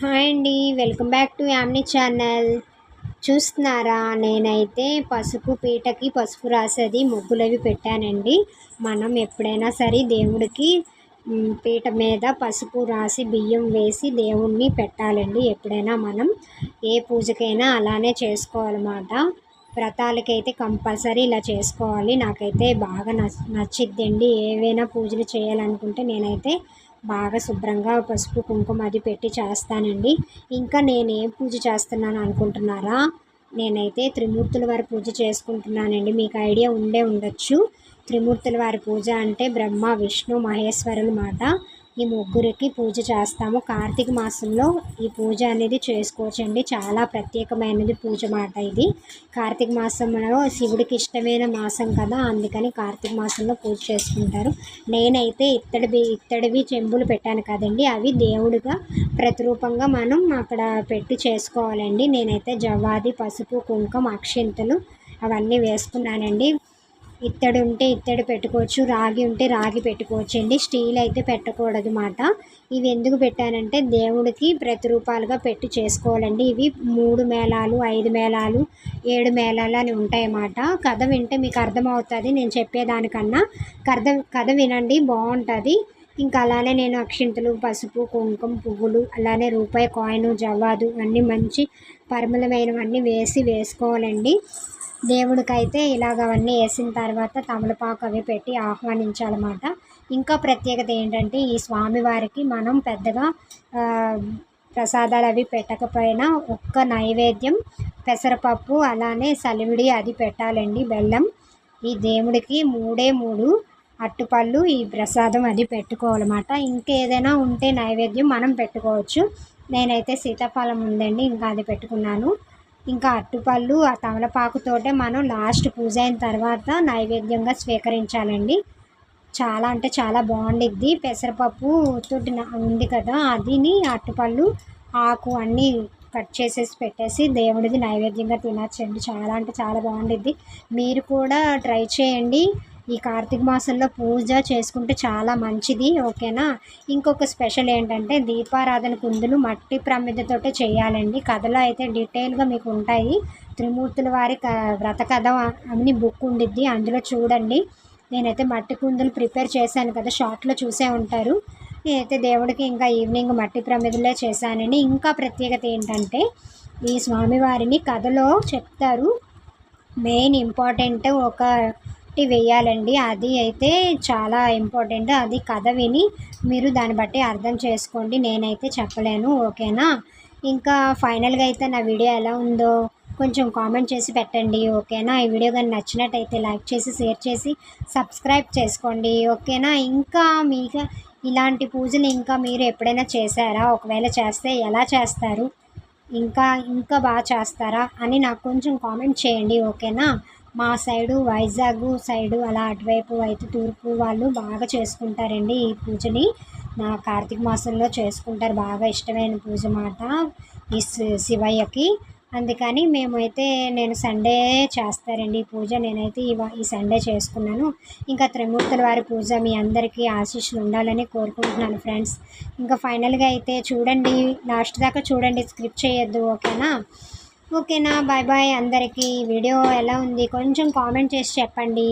Hi అండి welcome back to Yamni channel. చూస్తున్నారా నేనైతే పసుపు పీటకి పసుపు రాసేది ముగ్గులవి పెట్టానండి. మనం ఎప్పుడైనా సరే దేవుడికి పీట మీద పసుపు రాసి బియ్యం వేసి దేవుణ్ణి పెట్టాలండి. ఎప్పుడైనా మనం ఏ పూజకైనా అలానే చేసుకోవాలన్నమాట వ్రతాలకైతే కంపల్సరీ ఇలా చేసుకోవాలి. నాకైతే బాగా నచ్ నచ్చిద్దండి. ఏవైనా పూజలు చేయాలనుకుంటే నేనైతే బాగా శుభ్రంగా పసుపు కుంకుమ అది పెట్టి చేస్తానండి. ఇంకా నేనేం పూజ చేస్తున్నాను అనుకుంటున్నారా? నేనైతే త్రిమూర్తుల వారి పూజ చేసుకుంటున్నానండి. మీకు ఐడియా ఉండే ఉండొచ్చు. త్రిమూర్తుల వారి పూజ అంటే బ్రహ్మ విష్ణు మహేశ్వరులు మాట. ఈ ముగ్గురికి పూజ చేస్తాము. కార్తీక మాసంలో ఈ పూజ అనేది చేసుకోవచ్చండి. చాలా ప్రత్యేకమైనది పూజ మాట ఇది. కార్తీక మాసంలో శివుడికి ఇష్టమైన మాసం కదా అందుకని కార్తీక మాసంలో పూజ చేసుకుంటారు. నేనైతే ఇత్తడి ఇత్తడివి చెంబులు పెట్టాను కదండి. అవి దేవుడిగా ప్రతిరూపంగా మనం అక్కడ పెట్టి చేసుకోవాలండి. నేనైతే జవాది పసుపు కుంకుమ అక్షింతలు అవన్నీ వేసుకున్నానండి. ఇత్తడి ఉంటే ఇత్తడి పెట్టుకోవచ్చు రాగి ఉంటే రాగి పెట్టుకోవచ్చు అండి స్టీల్ అయితే పెట్టకూడదు మాట. ఇవి ఎందుకు పెట్టానంటే దేవుడికి ప్రతిరూపాలుగా పెట్టి చేసుకోవాలండి. ఇవి మూడు మేళాలు ఐదు మేళాలు ఏడు మేళాలు అని ఉంటాయన్నమాట కథ వింటే మీకు అర్థమవుతుంది నేను చెప్పేదానికన్నా. కథ కథ వినండి బాగుంటుంది. ఇంకా అలానే నేను అక్షింతలు పసుపు కుంకుమ పువ్వులు అలానే రూపాయి కాయిన్ జవాదు అన్నీ మంచి పరిమళమైనవన్నీ వేసి వేసుకోవాలండి. దేవుడికైతే ఇలాగ అవన్నీ వేసిన తర్వాత తమలపాకు అవి పెట్టి ఆహ్వానించాలన్నమాట. ఇంకా ప్రత్యేకత ఏంటంటే ఈ స్వామివారికి మనం పెద్దగా ప్రసాదాలు అవి పెట్టకపోయినా ఒక్క నైవేద్యం పెసరపప్పు అలానే సలివిడి అది పెట్టాలండి బెల్లం. ఈ దేవుడికి మూడే మూడు అట్టుపళ్ళు ఈ ప్రసాదం అది పెట్టుకోవాలన్నమాట. ఇంకేదైనా ఉంటే నైవేద్యం మనం పెట్టుకోవచ్చు. నేనైతే సీతాఫలం ఉందండి ఇంకా అది పెట్టుకున్నాను. ఇంకా అట్టుపళ్ళు ఆ తమలపాకుతోటే మనం లాస్ట్ పూజ అయిన తర్వాత నైవేద్యంగా స్వీకరించాలండి. చాలా అంటే చాలా బాగుండిద్ది. పెసరపప్పు తోటి ఉంది కదా అదిని అట్టుపళ్ళు ఆకు అన్నీ కట్ చేసేసి పెట్టేసి దేవుడిది నైవేద్యంగా తినచ్చండి. చాలా అంటే చాలా బాగుండిద్ది. మీరు కూడా ట్రై చేయండి. ఈ కార్తీక మాసంలో పూజ చేసుకుంటే చాలా మంచిది ఓకేనా? ఇంకొక స్పెషల్ ఏంటంటే దీపారాధన కుందులు మట్టి ప్రమిదతోటే చేయాలండి. కథలో అయితే డీటెయిల్గా మీకు ఉంటాయి. త్రిమూర్తుల వారి వ్రత కథ అని బుక్ ఉండిద్ది. అందులో చూడండి. నేనైతే మట్టి కుందులు ప్రిపేర్ చేశాను కదా షార్ట్లో చూసే ఉంటారు. నేనైతే దేవుడికి ఇంకా ఈవినింగ్ మట్టి ప్రమిదలే చేశానండి ఇంకా ప్రత్యేకత ఏంటంటే ఈ స్వామివారిని కథలో చెప్తారు. మెయిన్ ఇంపార్టెంట్ ఒక బట్టి వేయాలండి. అది అయితే చాలా ఇంపార్టెంట్. అది కథ విని మీరు దాన్ని బట్టి అర్థం చేసుకోండి. నేనైతే చెప్పలేను. ఓకేనా? ఇంకా ఫైనల్గా అయితే నా వీడియో ఎలా ఉందో కొంచెం కామెంట్ చేసి పెట్టండి. ఓకేనా? ఈ వీడియో కానీ నచ్చినట్టయితే లైక్ చేసి షేర్ చేసి సబ్స్క్రైబ్ చేసుకోండి. ఓకేనా? ఇంకా మీకు ఇలాంటి పూజలు ఇంకా మీరు ఎప్పుడైనా చేశారా? ఒకవేళ చేస్తే ఎలా చేస్తారు? ఇంకా ఇంకా బాగా చేస్తారా? అని నాకు కొంచెం కామెంట్ చేయండి. ఓకేనా? మా సైడు వైజాగ్ సైడు అలా అటువైపు అయితే తూర్పు వాళ్ళు బాగా చేసుకుంటారండి ఈ పూజని. నా కార్తీక మాసంలో చేసుకుంటారు. బాగా ఇష్టమైన పూజ మాట ఈ శివయ్యకి. అందుకని మేమైతే నేను సండే చేస్తారండి ఈ పూజ. నేనైతే ఈ సండే చేసుకున్నాను. ఇంకా త్రిమూర్తుల వారి పూజ మీ అందరికీ ఆశీస్సులు ఉండాలని కోరుకుంటున్నాను ఫ్రెండ్స్. ఇంకా ఫైనల్గా అయితే చూడండి లాస్ట్ దాకా చూడండి స్క్రిప్ట్ చేయొద్దు ఓకేనా? ఓకేనా బాయ్ బాయ్ అందరికీ. వీడియో ఎలా ఉంది? కొంచెం కామెంట్ చేసి చెప్పండి.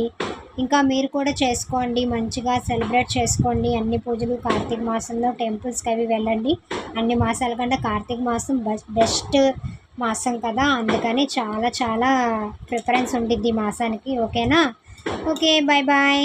ఇంకా మీరు కూడా చేసుకోండి మంచిగా సెలబ్రేట్ చేసుకోండి. అన్ని పూజలు కార్తీక మాసంలో టెంపుల్స్కి అవి వెళ్ళండి. అన్ని మాసాల కంటే కార్తీక మాసం బెస్ట్ మాసం కదా. అందుకని చాలా చాలా ప్రిఫరెన్స్ ఉంటుంది మాసానికి. ఓకేనా? Okay bye bye.